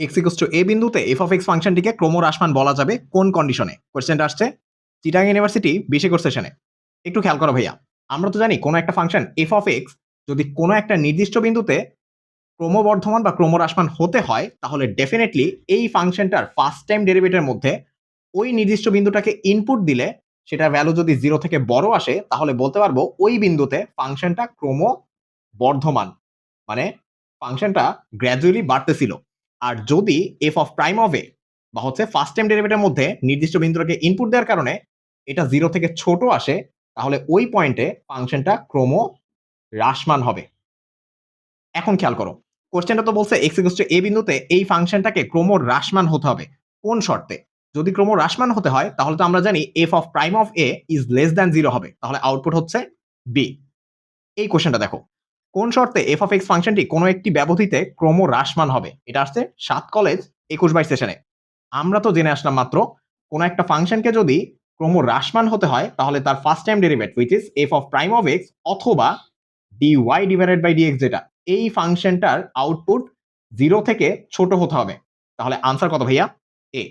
X A বিন্দুতে F of X ফাংশনটিকে ক্রমহ্রাসমান বলা যাবে কোন কন্ডিশনে কোয়েশ্চেনটা আসছে চিটাং ইউনিভার্সিটি বিশে কোর্স সেশনে একটু খেয়াল করো ভাইয়া। আমরা তো জানি কোনো একটা ফাংশন এফ অফ এক্স যদি কোনো একটা নির্দিষ্ট বিন্দুতে ক্রমবর্ধমান বা ক্রমহ্রাসমান হতে হয়, তাহলে ডেফিনেটলি এই ফাংশনটার ফার্স্ট টাইম ডেরিভেটের মধ্যে ওই নির্দিষ্ট বিন্দুটাকে ইনপুট দিলে সেটার ভ্যালু যদি জিরো থেকে বড় আসে, তাহলে বলতে পারব ওই বিন্দুতে ফাংশনটা ক্রম বর্ধমান মানে ফাংশনটা গ্র্যাজুয়ালি বাড়তেছিল। আর যদি F of prime of A বা হচ্ছে ফার্স্ট টাইম ডেরিভেটের মধ্যে নির্দিষ্ট বিন্দুটাকে ইনপুট দেওয়ার কারণে এটা জিরো থেকে ছোট আসে, তাহলে ওই পয়েন্টে ফাংশনটা ক্রম হ্রাসমান হবে। এখন খেয়াল করো কোশ্চেনটা তো বলছে এক্স ইকুয়াল টু এ বিন্দুতে এই ফাংশনটাকে ক্রম হ্রাসমান হতে হবে, কোন শর্তে? যদি ক্রম হ্রাসমান হতে হয়, তাহলে তো আমরা জানি F of prime of A is less than zero হবে, তাহলে আউটপুট হচ্ছে বি এই কোশ্চেনটা দেখো কোন শর্তে এফ অফ এক্স ফাংশনটি কোনো একটি ব্যবধিতে ক্রম হ্রাসমান হবে? এটা আসছে সাত কলেজ একুশ বাইশ সেশনে আমরা তো জেনে আসলাম মাত্র, কোন একটা ফাংশনকে যদি ক্রম হ্রাসমান হতে হয়, তাহলে তার first time derivate which is F of prime of X অথবা D Y divided by DX যেটা, এই ফাংশনটার আউটপুট জিরো থেকে ছোট হতে হবে। তাহলে আনসার কত ভাইয়া? এ